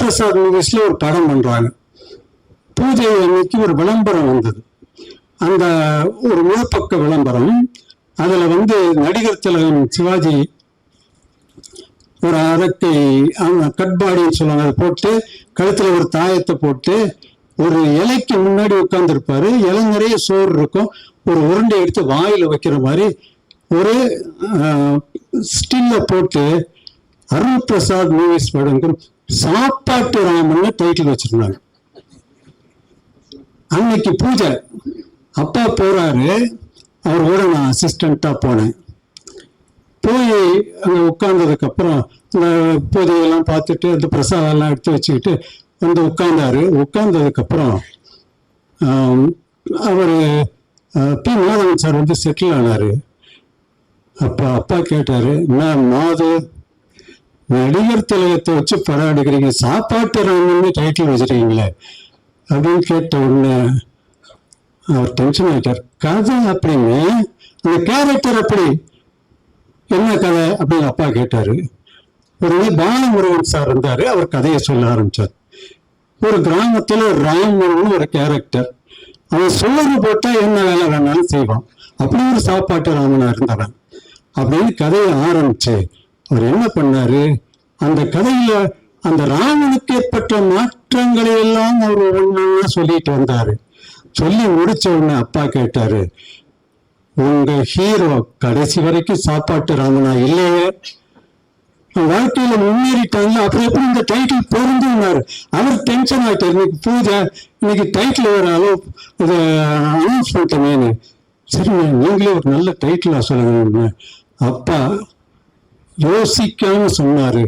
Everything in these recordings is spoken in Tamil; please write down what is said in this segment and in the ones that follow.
பிரசாத் மூவிஸ்ல ஒரு படம் பண்றாங்க பூஜை அன்னைக்கு ஒரு விளம்பரம் வந்தது. அந்த ஒரு முழுப்பக்க விளம்பரம் அதுல வந்து நடிகர் திலகம் சிவாஜி ஒரு அரக்கை கட்பாடின்னு சொல்லுவாங்க அதை போட்டு கழுத்துல ஒரு தாயத்தை போட்டு ஒரு இலைக்கு முன்னாடி உட்காந்துருப்பாரு இலை நிறைய சோறு இருக்கும். ஒரு உருண்டை எடுத்து வாயில வைக்கிற மாதிரி ஒரு ஸ்டில்ல போட்டு அருண் பிரசாத் மூவிஸ் படங்கள் சாப்பாட்டு ராமன் டைட்டில் வச்சிருந்தாங்க. அன்னைக்கு பூஜை. அப்பா போறாரு. அவர் கூட நான் அசிஸ்டண்டா போனேன். போய் அங்கே உட்கார்ந்ததுக்கு அப்புறம் இந்த பூஜையெல்லாம் பார்த்துட்டு அந்த பிரசாதம் எல்லாம் எடுத்து வச்சுக்கிட்டு வந்து உட்கார்ந்தாரு. உட்கார்ந்ததுக்கு அப்புறம் அவர் பி. மாதவன் சார் வந்து செட்டில் ஆனாரு. அப்போ அப்பா கேட்டாரு என்ன மாது நடிகர் திலகத்தை வச்சு படம் எடுக்கிறீங்க சாப்பாட்டு ராமன்னு டைட்டில் வச்சுருக்கீங்களே அப்படின்னு கேட்ட உடனே அவர் டென்ஷன் ஆயிட்டார். கதை அப்படின்னு இந்த கேரக்டர் அப்படி என்ன கதை அப்படின்னு அப்பா கேட்டாரு. உடனே பாலமுருகன் சார் இருந்தார் அவர் கதையை சொல்ல ஆரம்பிச்சார். ஒரு கிராமத்துல ராமன் ஒரு கேரக்டர் அவன் சோறு போட்டா என்ன வேலை வேணாலும் செய்வான். அப்படி ஒரு சாப்பாட்டு ராமனா இருந்தவன் அப்படின்னு கதையை ஆரம்பிச்சு அவர் என்ன பண்ணாரு? அந்த கதையில அந்த ராமனுக்கு ஏற்பட்ட மாற்றங்களை எல்லாம் அவர் ஒவ்வொன்றா சொல்லிட்டு வந்தாரு. சொல்லி முடிச்ச உடனே அப்பா கேட்டாரு உங்க ஹீரோ கடைசி வரைக்கும் சாப்பாட்டு ராமனா இல்லையே? வாழ்க்கையில முன்னேறிட்டாங்க அப்புறம் எப்படி இந்த டைட்டில் பொருந்துனாரு அவர் டென்ஷன் ஆயிட்டார். இன்னைக்கு பூஜை இன்னைக்கு டைட்டில் ஒரு அளவு இதை அனௌன்ஸ் பண்ணிட்டேன் சரி நீங்களே ஒரு நல்ல டைட்டிலா சொல்லுங்க. அப்பா யோசிக்காம சொன்னாரு.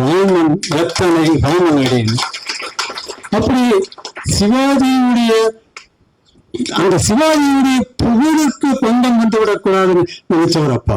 ராமன் ரத்தனை ராமன் அடின்னு அப்படி சிவாஜியுடைய அந்த சிவாஜியுடைய புகழுக்கு பந்தம் வந்து விடக்கூடாதுன்னு நினைச்சவர் அப்பா.